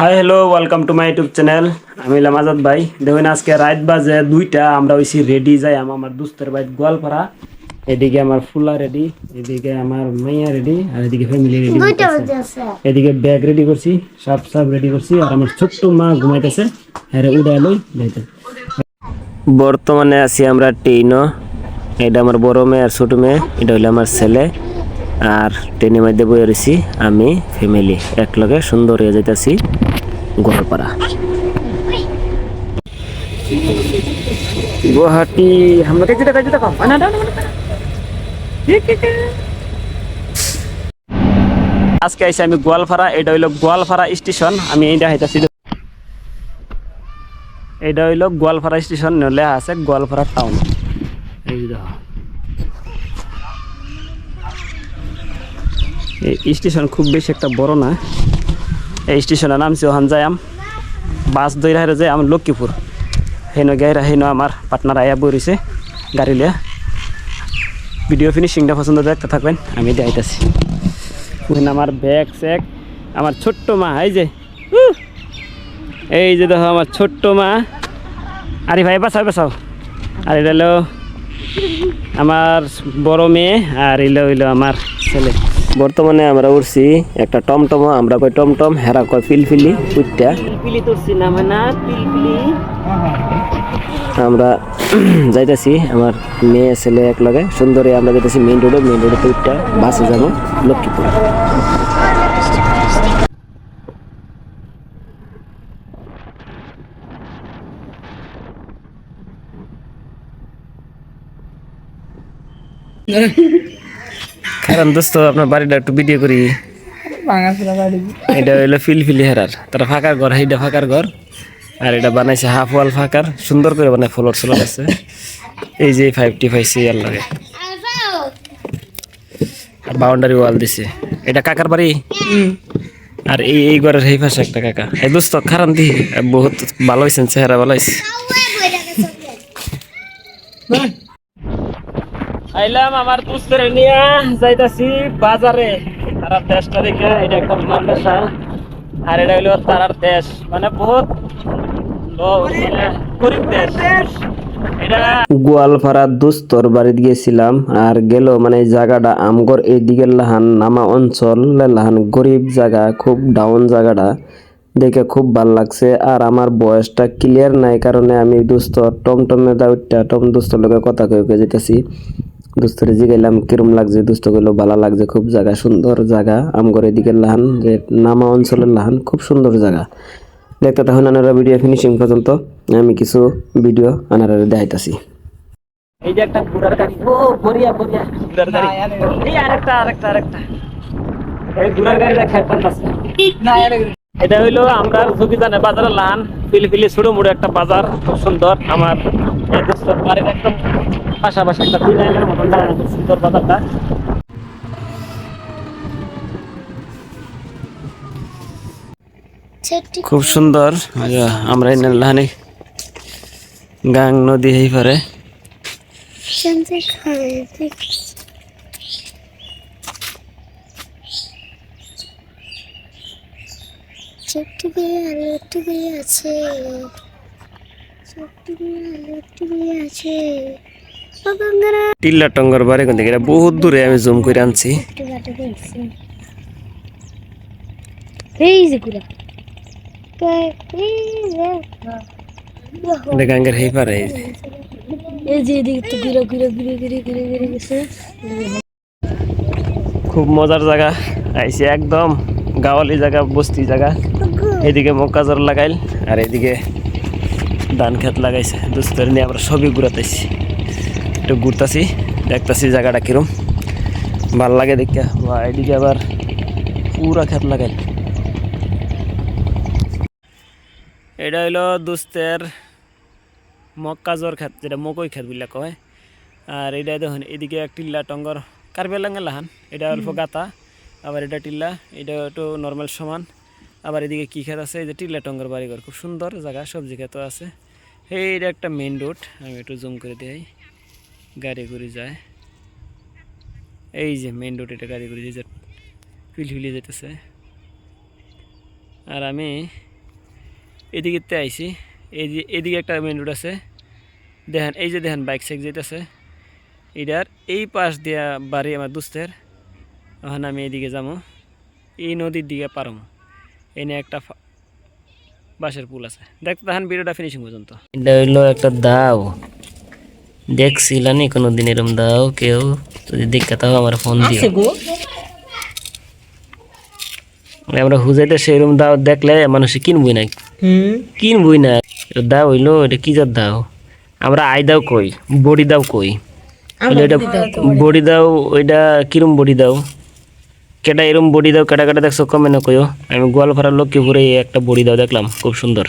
Hi hello welcome to my YouTube channel আমি হলাম আজাদ ভাই। দেখুন আজকে রাত বাজে দুইটা আমরা হইছি রেডি যাই আমার দুস্তের বাইক গোয়ালপাড়া। এদিকে আমার ফুলা রেডি এদিকে আমার মাইয়া রেডি আর এদিকে ফ্যামিলি রেডি এদিকে ব্যাগ রেডি করছি সব সব রেডি করছি আর আমার ছোট্ট মা ঘুমাইতেছে। হ্যাঁ উড়াই লই যাইতে। বর্তমানে আছি আমরা টেইনো এটা আমার বড় মেয়ে আর ছোট মেয়ে এটা হলো আমার ছেলে। আর ট্রেনের মধ্যে বয়ে রয়েছি আমি ফ্যামিলি একলগে সুন্দর হয়ে যাইতেছি গোয়ালপাড়া। গুয়াহাটি আমরা না না আজকে আইসি আমি গোয়ালপাড়া, এটা হইল গোয়ালপাড়া স্টেশন, আমি এইটা হাইতাছি এটা হইল গোয়ালপাড়া স্টেশন লেখা আছে গোয়ালপাড়া টাউন এই দেখো। এই স্টেশন খুব বেশি একটা বড় না। এই স্টেশনের নাম হচ্ছে ওখান যাইম বাস দইরা হেরে যাই আমার লক্ষ্মীপুর। হেন গাইরা হেন আমার পার্টনার আয়া বই রয়েছে গাড়ি লিয়া। ভিডিও ফিনিশিংটা পছন্দ দেখতে থাকবেন, আমি দেখাইতেছি ওখানে আমার ব্যাগ, স্যাগ, আমার ছোট্ট মা, এই যে! এই যে দেখো আমার ছোট্ট মা। আরে ভাই বাসাও বাসাও আর এটা আমার বড় মেয়ে, আর এলো হইল আমার ছেলে। বর্তমানে আমরা উঠছি একটা টমটম আমরা কই টমটম হেরা কয় পিলপিলি উঠটা পিলপিলি তুলছি না না পিলপিলি। আমরা যাইতেছি আমার মেয়ে ছেলে এক লগে সুন্দরী আমরা যাইতেছি মেইন রোডে মেইন রোডে উঠটা বাসে যাব লক্ষ্মীপুর। কারণ দোস্ত আপনার বাড়িটা একটু ভিডিও করি। এটা হইল ফিলফিলি হেরার। তারা ফাঁকার ঘর এইটা ফাঁকার ঘর। আর এটা বানাইছে হাফ ওয়াল ফাঁকার। সুন্দর করে বানায় ফ্লোর সোলার আছে। এই যে ফাইভ টি ফাইভ সিয়ার লাগে আর বাউন্ডারি ওয়াল দিছে। এটা কাকার বাড়ি? আর এই এই ঘরের এই পাশে একটা কাকা। এই দোস্ত খারান দি বহুত ভালো হয়েছেন চেহারা ভালো হয়েছে আইলাম আমার পুস্তরে নিয়ে যাইতাছি বাজারে। তারার দেশটা দেখে এটা একটা মাদ্রাসা, আর এটা হইল তারার দেশ। মানে বহুত মানে গরিব দেশ। দুস্তর বাড়িতে গেছিলাম, আর গেল মানে জায়গাটা আমগর এইদিকে লাহান নামা অঞ্চল। লাহান গরিব জায়গা, খুব ডাউন জায়গাটা। দেখে খুব ভালো লাগছে, আর আমার বয়সটা ক্লিয়ার নাই কারণে আমি দুস্ত টমটমে দাউটটা টম দুস্তর লোকের কথা কয়ে যেতেছি দুস্তরে জিগাইলাম কিরম লাগছে দুস্ত কইলো ভালো লাগছে খুব জায়গা সুন্দর জায়গা। আমগর এদিকে লাহান যে নামা অঞ্চলের লাহান খুব সুন্দর জায়গা। দেখতে তখন আনারা ভিডিও ফিনিশিং পর্যন্ত। আমি কিছু ভিডিও আনারা দেখাইতাছি। এই যে একটা ঘোড়ার গাড়ি। ও বরিয়া বরিয়া ঘোড়ার গাড়ি। এই আরেকটা আরেকটা আরেকটা। এই ঘোড়ার গাড়িটা খাই পারতাছে এটা হইল আমরা সুবিধানে বাজারে লান পিলপিলি ছোট মোড়ে একটা বাজার খুব সুন্দর। আমার এই পাশাপাশি একটা খুব সুন্দর। বাজারটা খুব সুন্দর আমরা গাং নদী হই পারে। আছে চট্টগ্রামে আলো একটুখানি আছে ও গঙ্গারা টিল্লা টঙ্গর বাড়ি কোন এটা বহুত দূরে আমি জুম করে আনছি। গাঙ্গের হই পারে এই যে। এই যে এদিকে তো ঘুরে ঘুরে ঘুরে ঘুরে ঘুরে ঘুরে গেছে। খুব মজার জায়গা। আইসি একদম গাওয়ালি জায়গা বস্তি জায়গা। এদিকে মক্কাজর লাগাইল আর এদিকে ধান খেত লাগাইছে। দুস্তর নিয়ে আমরা সবই ঘুরাতেছি একটু ঘুরতাছি দেখতাছি জায়গাটা কিরম। ভালো লাগে দেখে বা এদিকে আবার পুরা খেত লাগাই। এটা হইল দুস্তের মক্কাজর খেত যেটা মকই খেত বলে কয়। আর এটা দেখুন এদিকে এক টিল্লা টঙ্গর কার্বেলাঙ্গা লাহান। এটা অল্প গাতা আবার এটা টিল্লা এটা একটু নর্মাল সমান। আবার এদিকে কী খেত আছে এই যে টিল্লা টঙ্গর বাড়িঘর খুব সুন্দর জায়গা সবজি খেতও আছে। এইটা একটা মেন রোড আমি একটু জুম করে দিই। গাড়ি ঘুরে যায়। এই যে মেন রোড এটা গাড়ি ঘুরে যে পিলহিলি যেতেছে আর আমি এদিকে আইছি। এই যে এদিকে একটা মেন রোড আছে। দেখেন, এই যে দেখেন বাইক সাইক যেতেছে এটার এই পাশ দিয়া বাড়ি আমার দুস্তের। এখন আমি এদিকে যাব। এই নদীর দিকে পারম এই নিয়ে একটা বাঁশের পুল আছে। দেখতে দেখেন ভিডিওটা ফিনিশিং পর্যন্ত। এটা হইল একটা দাও। দেখছিলানি কোনো দিন এরম দাও কেউ? যদি দেখতে তাও আমার ফোন দিও। আমরা হুজাইতে সেরম দাও দেখলে মানুষে কিনবই না। কিনবই না। দাও হইল এটা কি যার দাও? আমরা আই দাও কই বড়ি দাও কই? বড়ি দাও ওইটা কিরম বড়ি দাও? কেটা এরম বড়ি দাও কেটা কেটা দেখছ? কমে না কইও। আমি গোয়ালপাড়ার লোককে ঘুরে একটা বড়ি দাও দেখলাম, খুব সুন্দর।